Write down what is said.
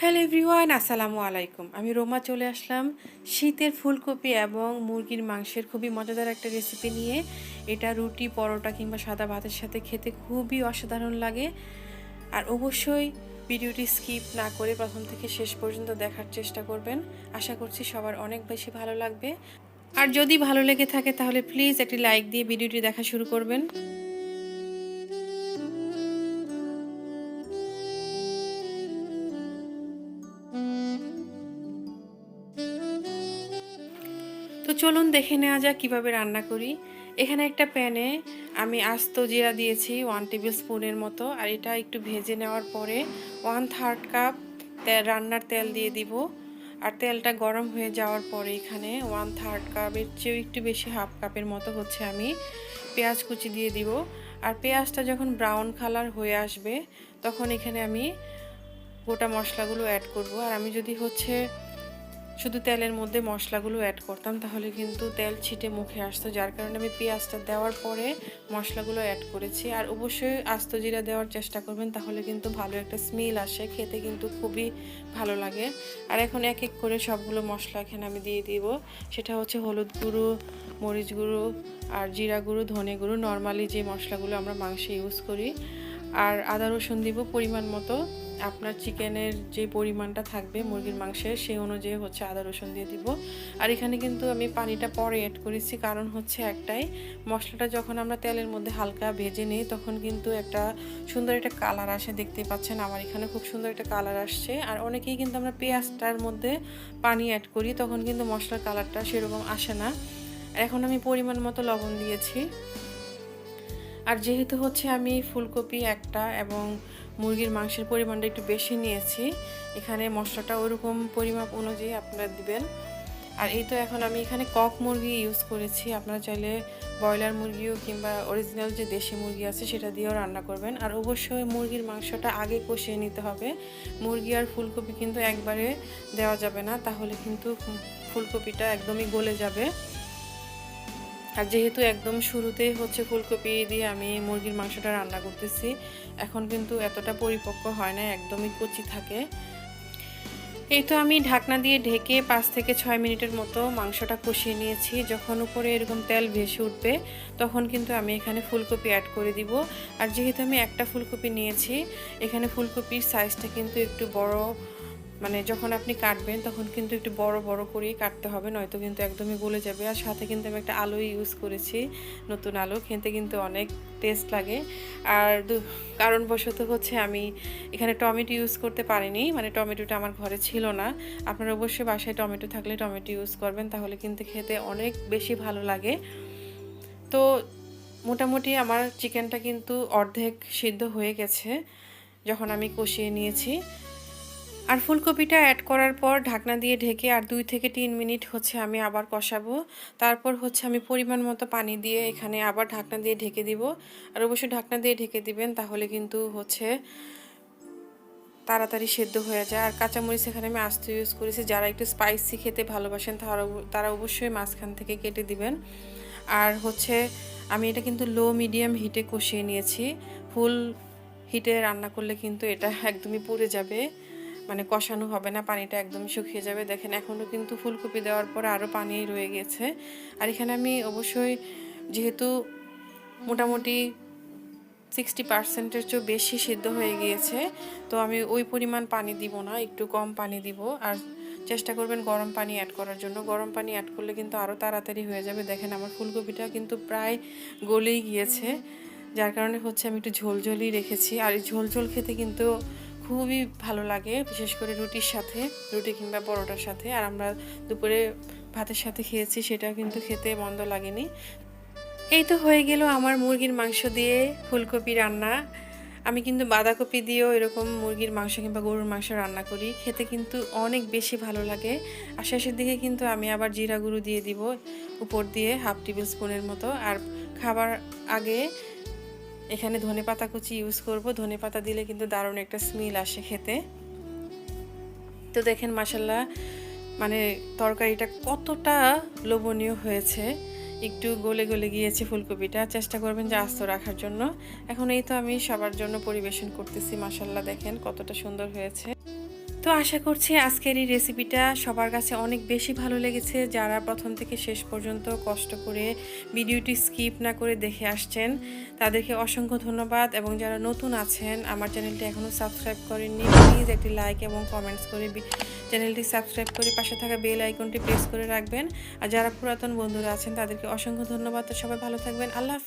Hello everyone, আসসালামু আলাইকুম। আমি রোমা, চলে আসলাম শীতের ফুলকপি এবং মুরগির মাংসের খুবই মজাদার একটা রেসিপি নিয়ে। এটা রুটি, পরোটা কিংবা সাদা ভাতের সাথে খেতে খুবই অসাধারণ লাগে। আর অবশ্যই ভিডিওটি স্কিপ না করে প্রথম থেকে শেষ পর্যন্ত দেখার চেষ্টা করবেন। আশা করছি সবার অনেক বেশি ভালো লাগবে। আর যদি ভালো লেগে থাকে তাহলে প্লিজ একটি লাইক দিয়ে ভিডিওটি দেখা শুরু করবেন। তো চলুন দেখে নেওয়া যাক কীভাবে রান্না করি। এখানে একটা প্যানে আমি আস্ত জিরা দিয়েছি ওয়ান টেবিল স্পুনের মতো, আর এটা একটু ভেজে নেওয়ার পরে ওয়ান থার্ড কাপ রান্নার তেল দিয়ে দিব। আর তেলটা গরম হয়ে যাওয়ার পরে এখানে ওয়ান থার্ড কাপের চেয়েও একটু বেশি হাফ কাপের মতো হচ্ছে আমি পেঁয়াজ কুচি দিয়ে দিব। আর পেঁয়াজটা যখন ব্রাউন কালার হয়ে আসবে, তখন এখানে আমি গোটা মশলাগুলো অ্যাড করব। আর আমি যদি হচ্ছে শুধু তেলের মধ্যে মশলাগুলো অ্যাড করতাম, তাহলে কিন্তু তেল ছিটে মুখে আসতো। যার কারণে আমি পেঁয়াজটা দেওয়ার পরে মশলাগুলো অ্যাড করেছি। আর অবশ্যই আস্ত জিরা দেওয়ার চেষ্টা করবেন, তাহলে কিন্তু ভালো একটা স্মেল আসে। খেতে কিন্তু খুবই ভালো লাগে। আর এখন এক এক করে সবগুলো মশলা এখানে আমি দিয়ে দিব। সেটা হচ্ছে হলুদ গুঁড়ো, মরিচ গুঁড়ো আর জিরা গুঁড়ো, ধনে গুঁড়ো। নর্মালি যে মশলাগুলো আমরা মাংসে ইউজ করি। আর আদা রসুন দিব পরিমাণ মতো। আপনার চিকেনের যে পরিমাণটা থাকবে মুরগির মাংসের, সেই অনুযায়ী হচ্ছে আদা রসুন দিয়ে দিব। আর এখানে কিন্তু আমি পানিটা পরে অ্যাড করেছি, কারণ হচ্ছে একটাই, মশলাটা যখন আমরা তেলের মধ্যে হালকা ভেজে নিই, তখন কিন্তু একটা সুন্দর একটা কালার আসে দেখতে পাচ্ছেন আমার এখানে খুব সুন্দর একটা কালার আসছে। আর অনেকেই কিন্তু আমরা পেঁয়াজটার মধ্যে পানি অ্যাড করি, তখন কিন্তু মশলার কালারটা সেরকম আসে না। এখন আমি পরিমাণ মতো লবণ দিয়েছি। আর যেহেতু হচ্ছে আমি ফুলকপি একটা এবং মুরগির মাংসের পরিমাণটা একটু বেশি নিয়েছি। এখানে মশলাটা ওরকম পরিমাপ অনুযায়ী আপনারা দিবেন। আর এই তো এখন আমি এখানে কক মুরগি ইউজ করেছি। আপনারা চাইলে ব্রয়লার মুরগিও কিংবা অরিজিনাল যে দেশি মুরগি আছে সেটা দিয়েও রান্না করবেন। আর অবশ্যই মুরগির মাংসটা আগে কষিয়ে নিতে হবে। মুরগি আর ফুলকপি কিন্তু একবারে দেওয়া যাবে না, তাহলে কিন্তু ফুলকপিটা একদমই গলে যাবে। আর যেহেতু একদম শুরুতেই হচ্ছে ফুলকপি দিয়ে আমি মুরগির মাংসটা রান্না করতেছি, এখন কিন্তু এতটা পরিপক্ক হয় না, একদমই কচি থাকে। এই তো আমি ঢাকনা দিয়ে ঢেকে পাঁচ থেকে ছয় মিনিটের মতো মাংসটা কষিয়ে নিয়েছি। যখন উপরে এরকম তেল ভেসে উঠবে, তখন কিন্তু আমি এখানে ফুলকপি অ্যাড করে দিব। আর যেহেতু আমি একটা ফুলকপি নিয়েছি, এখানে ফুলকপির সাইজটা কিন্তু একটু বড় মানে যখন আপনি কাটবেন, তখন কিন্তু একটু বড় বড় করেই কাটতে হবে, নয়তো কিন্তু একদমই গলে যাবে। আর সাথে কিন্তু আমি একটা আলু ইউজ করেছি, নতুন আলু। খেতে কিন্তু অনেক টেস্ট লাগে। আর কারণবশত হচ্ছে আমি এখানে টমেটো ইউজ করতে পারিনি। মানে টমেটোটা আমার ঘরে ছিল না। আপনারা অবশ্যই বাসায় টমেটো থাকলে টমেটো ইউজ করবেন, তাহলে কিন্তু খেতে অনেক বেশি ভালো লাগে। তো মোটামুটি আমার চিকেনটা কিন্তু অর্ধেক সিদ্ধ হয়ে গেছে, যখন আমি কষিয়ে নিয়েছি। আর ফুলকপিটা অ্যাড করার পর ঢাকনা দিয়ে ঢেকে আর দুই থেকে তিন মিনিট হচ্ছে আমি আবার কষাবো। তারপর হচ্ছে আমি পরিমাণ মতো পানি দিয়ে এখানে আবার ঢাকনা দিয়ে ঢেকে দিব। আর অবশ্যই ঢাকনা দিয়ে ঢেকে দিবেন তাহলে কিন্তু হচ্ছে তাড়াতাড়ি সেদ্ধ হয়ে যায়। আর কাঁচামরিচ এখানে আমি আস্ত ইউজ করেছি। যারা একটু স্পাইসি খেতে ভালোবাসেন তারা তারা অবশ্যই মাঝখান থেকে কেটে দিবেন। আর হচ্ছে আমি এটা কিন্তু লো মিডিয়াম হিটে কষিয়ে নিয়েছি। ফুল হিটে রান্না করলে কিন্তু এটা একদমই পুড়ে যাবে। মানে কষানো হবে না, পানিটা একদম শুকিয়ে যাবে। দেখেন এখনও কিন্তু ফুলকপি দেওয়ার পর আরও পানি রয়ে গেছে। আর এখানে আমি অবশ্যই, যেহেতু মোটামুটি সিক্সটি পার্সেন্টের চেয়েও বেশি সিদ্ধ হয়ে গিয়েছে, তো আমি ওই পরিমাণ পানি দিব না, একটু কম পানি দিব। আর চেষ্টা করবেন গরম পানি অ্যাড করার জন্য। গরম পানি অ্যাড করলে কিন্তু আরও তাড়াতাড়ি হয়ে যাবে। দেখেন, আমার ফুলকপিটা কিন্তু প্রায় গলেই গিয়েছে, যার কারণে হচ্ছে আমি একটু ঝোলঝোলই রেখেছি। আর এই ঝোল ঝোল খেতে কিন্তু খুবই ভালো লাগে, বিশেষ করে রুটির সাথে, রুটি কিংবা পরোটার সাথে। আর আমরা দুপুরে ভাতের সাথে খেয়েছি, সেটা কিন্তু খেতে মন্দ লাগেনি। এই তো হয়ে গেল আমার মুরগির মাংস দিয়ে ফুলকপি রান্না। আমি কিন্তু বাঁধাকপি দিয়েও এরকম মুরগির মাংস কিংবা গরুর মাংস রান্না করি। খেতে কিন্তু অনেক বেশি ভালো লাগে। আর শেষের দিকে কিন্তু আমি আবার জিরা গুঁড়ো দিয়ে দিব, উপর দিয়ে হাফ টেবিল স্পুনের মতো। আর খাবার আগে এখানে ধনে পাতা কুচি ইউজ করব। ধনে পাতা দিলে কিন্তু দারুণ একটা স্মেল আসে খেতে। তো দেখেন মাসাল্লাহ মানে তরকারিটা কতটা লোভনীয় হয়েছে। একটু গলে গলে গিয়েছে ফুলকপিটা। চেষ্টা করবেন যে আস্ত রাখার জন্য। এখন এই তো আমি সবার জন্য পরিবেশন করতেছি মাসাল্লাহ দেখেন কতটা সুন্দর হয়েছে। তো আশা করছি আজকের এই রেসিপিটা সবার কাছে অনেক বেশি ভালো লেগেছে। যারা প্রথম থেকে শেষ পর্যন্ত কষ্ট করে ভিডিওটি স্কিপ না করে দেখে আসছেন, তাদেরকে অসংখ্য ধন্যবাদ। এবং যারা নতুন আছেন, আমার চ্যানেলটি এখনও সাবস্ক্রাইব করেননি প্লিজ একটি লাইক এবং কমেন্টস করে চ্যানেলটি সাবস্ক্রাইব করে পাশে থাকা বেল আইকনটি প্রেস করে রাখবেন। আর যারা পুরাতন বন্ধুরা আছেন, তাদেরকে অসংখ্য ধন্যবাদ। তো সবাই ভালো থাকবেন। আল্লাহ।